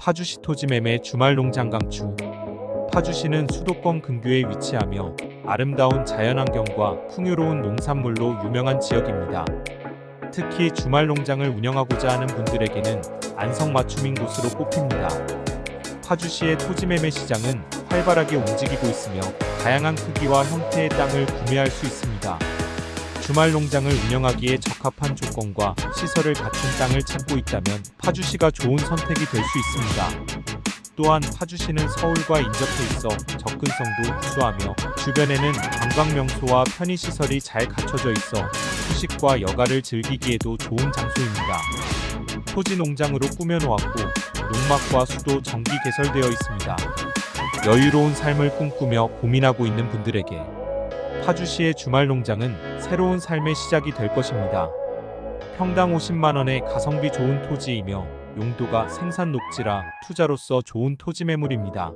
파주시 토지 매매 주말 농장 강추. 파주시는 수도권 근교에 위치하며 아름다운 자연환경과 풍요로운 농산물로 유명한 지역입니다. 특히 주말 농장을 운영하고자 하는 분들에게는 안성맞춤인 곳으로 꼽힙니다. 파주시의 토지 매매 시장은 활발하게 움직이고 있으며 다양한 크기와 형태의 땅을 구매할 수 있습니다. 주말 농장을 운영하기에 적합한 조건과 시설을 갖춘 땅을 찾고 있다면 파주시가 좋은 선택이 될 수 있습니다. 또한 파주시는 서울과 인접해 있어 접근성도 우수하며 주변에는 관광 명소와 편의 시설이 잘 갖춰져 있어 휴식과 여가를 즐기기에도 좋은 장소입니다. 토지 농장으로 꾸며놓았고 농막과 수도 정기 개설되어 있습니다. 여유로운 삶을 꿈꾸며 고민하고 있는 분들에게 파주시의 주말 농장은 새로운 삶의 시작이 될 것입니다. 평당 50만 원의 가성비 좋은 토지이며 용도가 생산 녹지라 투자로서 좋은 토지 매물입니다.